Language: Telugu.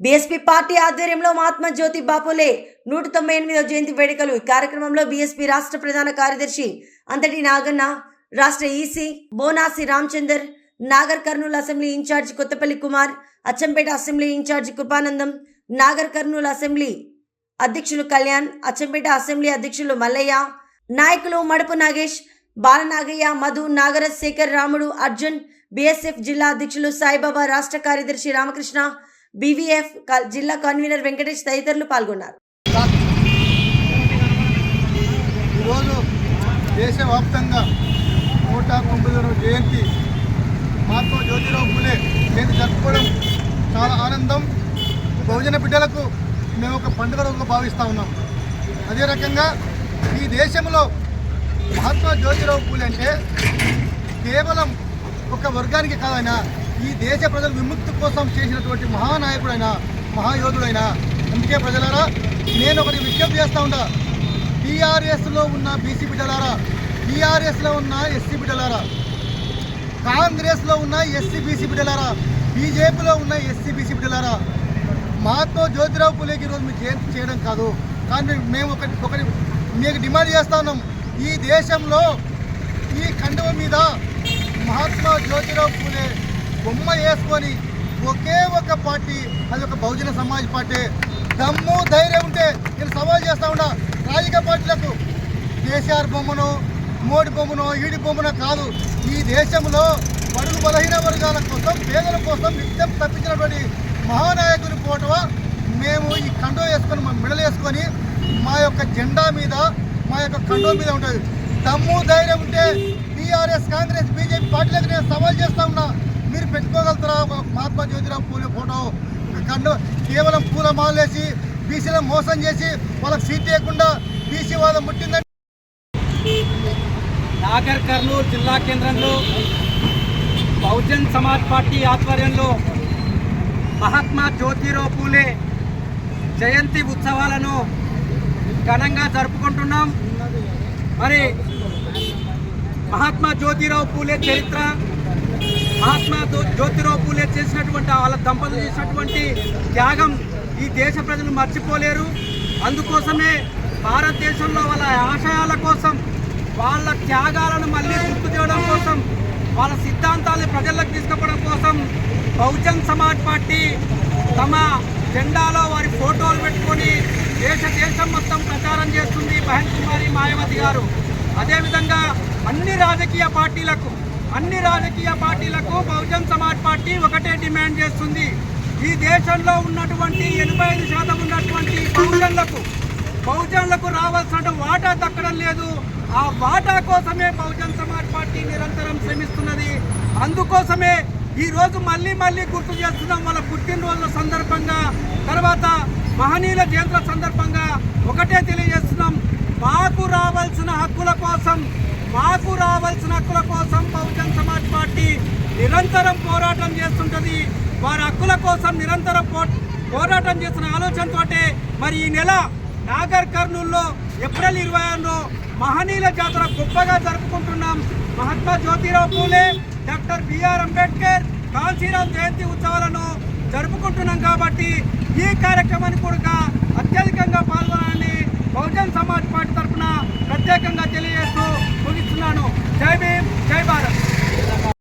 బీఎస్పీ పార్టీ ఆధ్వర్యంలో మహాత్మా జ్యోతి బాపులే నూట తొంభై ఎనిమిదవ జయంతి వేడుకలు. ఈ కార్యక్రమంలో బీఎస్పీ రాష్ట్ర ప్రధాన కార్యదర్శి అంతటి నాగన్న రాష్ట్ర EC Bonasi Ramachandar Nagar Kurnool assembly incharge Kothapalli Kumar Achampet assembly incharge Kripanandam Nagar Kurnool assembly అధ్యక్షులు కళ్యాణ్ అచ్చంపేట అసెంబ్లీ అధ్యక్షులు మల్లయ్య నాయకులు మడుపు నాగేష్ బాలనాగయ్య మధు నాగరాజ్ శేఖర్ రాముడు అర్జున్ బీఎస్ఎఫ్ జిల్లా అధ్యక్షులు సాయిబాబా రాష్ట్ర కార్యదర్శి రామకృష్ణ బీవీఎఫ్ జిల్లా కన్వీనర్ వెంకటేష్ తదితరులు పాల్గొన్నారు. ఈరోజు దేశవ్యాప్తంగా నూట తొమ్మిదవ జయంతి మహాత్మా జ్యోతిరావు పూలే జయంతి జరుపుకోవడం చాలా ఆనందం. బహుజన బిడ్డలకు మేము ఒక పండుగ రోజుగా భావిస్తూ ఉన్నాం. అదే రకంగా ఈ దేశంలో మహాత్మా జ్యోతిరావు పూలే అంటే కేవలం ఒక వర్గానికి కాదైనా ఈ దేశ ప్రజల విముక్తి కోసం చేసినటువంటి మహానాయకుడైన మహాయోధుడైన అందుకే ప్రజలారా నేను ఒకటి విజ్ఞప్తి చేస్తా ఉంటా టీఆర్ఎస్లో ఉన్న బీసీ బిడ్డలారా టీఆర్ఎస్లో ఉన్న ఎస్సీ బిడ్డలారా కాంగ్రెస్లో ఉన్న ఎస్సీ బీసీ బిడ్డలారా బీజేపీలో ఉన్న ఎస్సీ బీసీ బిడ్డలారా మహాత్మా జ్యోతిరావు పులేకి ఈరోజు మీరు జయంతి చేయడం కాదు. కానీ మేము ఒకటి ఒకటి మీకు డిమాండ్ చేస్తా ఉన్నాం. ఈ దేశంలో ఈ కండువ మీద మహాత్మా జ్యోతిరావు పూలే బొమ్మ వేసుకొని ఒకే ఒక పార్టీ అది ఒక బహుజన సమాజ్ పార్టీ. దమ్ము ధైర్యం ఉంటే నేను సవాల్ చేస్తా ఉన్నా. రాజకీయ పార్టీలకు కేసీఆర్ బొమ్మను మోడీ బొమ్మను ఈడి బొమ్మను కాదు. ఈ దేశంలో బడుగు బలహీన వర్గాల కోసం పేదల కోసం నిత్యం తప్పించినటువంటి మహానాయకుని పోటవ మేము ఈ కండో వేసుకొని మా మెడలు వేసుకొని మా యొక్క జెండా మీద మా యొక్క కండో మీద ఉంటుంది దమ్ము ధైర్యం ఉంటే టీఆర్ఎస్ కాంగ్రెస్ బీజేపీ పార్టీలకు నేను సవాల్ చేస్తా ఉన్నా. మీరు పెట్టుకోగలుగుతారా? ఒక మహాత్మా జ్యోతిరావు పూలే ఫోటో. కండు కేవలం పూల మాలేసి బీసీలను మోసం చేసి వాళ్ళకి సీట్ లేకుండా బీసీ వాదం పుట్టిందంటే నాగర్ కర్నూలు జిల్లా కేంద్రంలో బహుజన్ సమాజ్ పార్టీ ఆధ్వర్యంలో మహాత్మా జ్యోతిరావు పూలే జయంతి ఉత్సవాలను ఘనంగా జరుపుకుంటున్నాం. మరి మహాత్మా జ్యోతిరావు పూలే చరిత్ర మహాత్మా జ్యో- జ్యోతిరావు పూలే చేసినటువంటి వాళ్ళ దంపతులు చేసినటువంటి త్యాగం ఈ దేశ ప్రజలు మర్చిపోలేరు. అందుకోసమే భారతదేశంలో వాళ్ళ ఆశయాల కోసం వాళ్ళ త్యాగాలను మళ్ళీ గుర్తు చేయడం కోసం వాళ్ళ సిద్ధాంతాలను ప్రజలకు తీసుకుపోవడం కోసం బహుజన్ సమాజ్ పార్టీ తమ జెండాలో వారి ఫోటోలు పెట్టుకొని దేశ దేశం మొత్తం ప్రచారం చేస్తుంది బహన్ కుమారి మాయావతి గారు. అదేవిధంగా అన్ని రాజకీయ పార్టీలకు అన్ని రాజకీయ పార్టీలకు బహుజన్ సమాజ్ పార్టీ ఒకటే డిమాండ్ చేస్తుంది. ఈ దేశంలో ఉన్నటువంటి ఎనభై ఐదు శాతం ఉన్నటువంటి బహుజన్లకు బహుజన్లకు రావాల్సిన వాటా దక్కడం లేదు. ఆ వాటా కోసమే బహుజన్ సమాజ్ పార్టీ నిరంతరం శ్రమిస్తున్నది. అందుకోసమే ఈరోజు మళ్ళీ మళ్ళీ గుర్తు చేస్తున్నాం వాళ్ళ పుట్టినరోజుల సందర్భంగా తర్వాత మహనీయుల జయంతుల సందర్భంగా ఒకటే తెలియజేస్తున్నాం. మాకు రావాల్సిన హక్కుల కోసం మాకు రావాల్సిన హక్కుల కోసం బహుజన్ సమాజ్ పార్టీ నిరంతరం పోరాటం చేస్తుంటుంది. వారి హక్కుల కోసం నిరంతరం పో పోరాటం చేసిన ఆలోచనతోటే మరి ఈ నెల నాగర్ కర్నూల్లో ఏప్రిల్ ఇరవై ఆరులో మహనీయుల జాతర గొప్పగా జరుపుకుంటున్నాం. మహాత్మా జ్యోతిరావు పూలే డాక్టర్ బిఆర్ అంబేద్కర్ కాంచీరామ్ జయంతి ఉత్సవాలను జరుపుకుంటున్నాం కాబట్టి ఈ కార్యక్రమానికి కూడా అత్యధికంగా పాల్గొనాలని బహుజన్ సమాజ్ పార్టీ తరఫున ప్రత్యేకంగా తెలియ જય ભીમ જય ભારત.